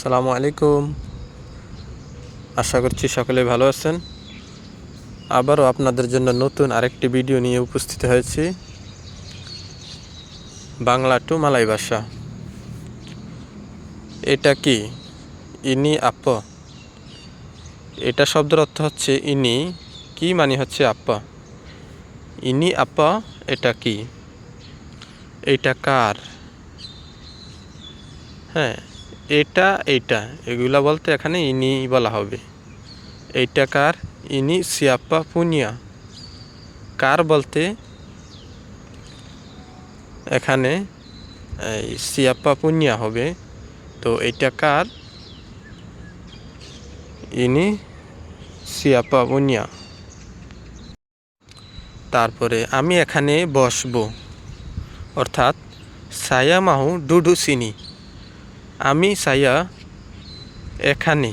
সালামু আলাইকুম। আশা করছি সকলে ভালো আছেন। আবারও আপনাদের জন্য নতুন আরেকটি ভিডিও নিয়ে উপস্থিত হয়েছি। বাংলা টু মালাই ভাষা। এটা কি? ইনি আপ। এটা শব্দের অর্থ হচ্ছে ইনি। কি মানে হচ্ছে আপা? ইনি আপা, এটা কি? এটা কার? হ্যাঁ। এটা, এইটা। এগুলা বলতে এখানে ইনি বলা হবে। এইটা কার? ইনি সিয়াপ্পা পুনিয়া। কার বলতে? এখানে সিয়াপ্পা পুনিয়া হবে। তো এইটা কার? ইনি সিয়াপ্পা পুনিয়া। তারপরে আমি এখানে বসবো। অর্থাৎ সায়া মাহু ডুডু সিনি আমি সায়া এখানে।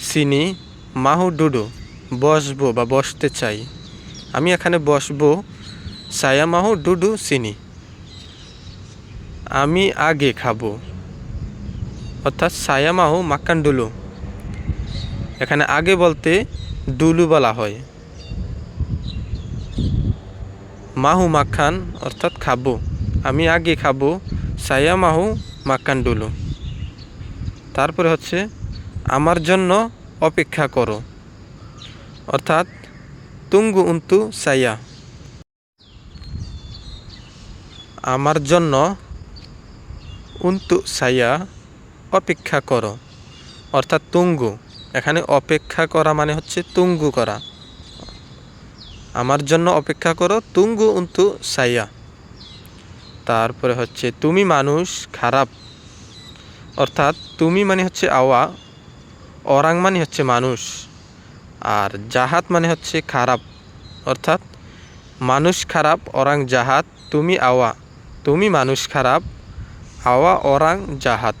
সিনি মাহু ডুডু, বসবো বা বসতে চাই। আমি এখানে বসবো সায়া মাহু ডুডু সিনি আমি আগে খাব। অর্থাৎ সায়া মাহু মাক্কান ডুলু। এখানে আগে বলতে ডুলু বলা হয়। মাহু মাখান অর্থাৎ খাব। আমি আগে খাব সায়া মাহু মাক্কান ডুলু। তারপরে হচ্ছে, আমার জন্য অপেক্ষা করো। অর্থাৎ, তুঙ্গু উন্তু সাইয়া। আমার জন্য উন্তু সাইয়া অপেক্ষা করো। অর্থাৎ তুঙ্গু। এখানে অপেক্ষা করা মানে হচ্ছে তুঙ্গু করা। আমার জন্য অপেক্ষা করো, তুঙ্গু উন্তু সাইয়া। তারপরে হচ্ছে তুমি মানুষ, খারাপ। অর্থাৎ তুমি মানে হচ্ছে আওয়া, অরাং মানে হচ্ছে মানুষ। আর জাহাত মানে হচ্ছে খারাপ। অর্থাৎ মানুষ খারাপ, অরাং জাহাত, তুমি আওয়া। তুমি মানুষ খারাপ, আওয়া, অরাং জাহাত।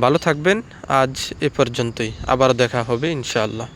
ভালো থাকবেন। আজ এ পর্যন্তই। আবার দেখা হবে, ইনশাআল্লাহ।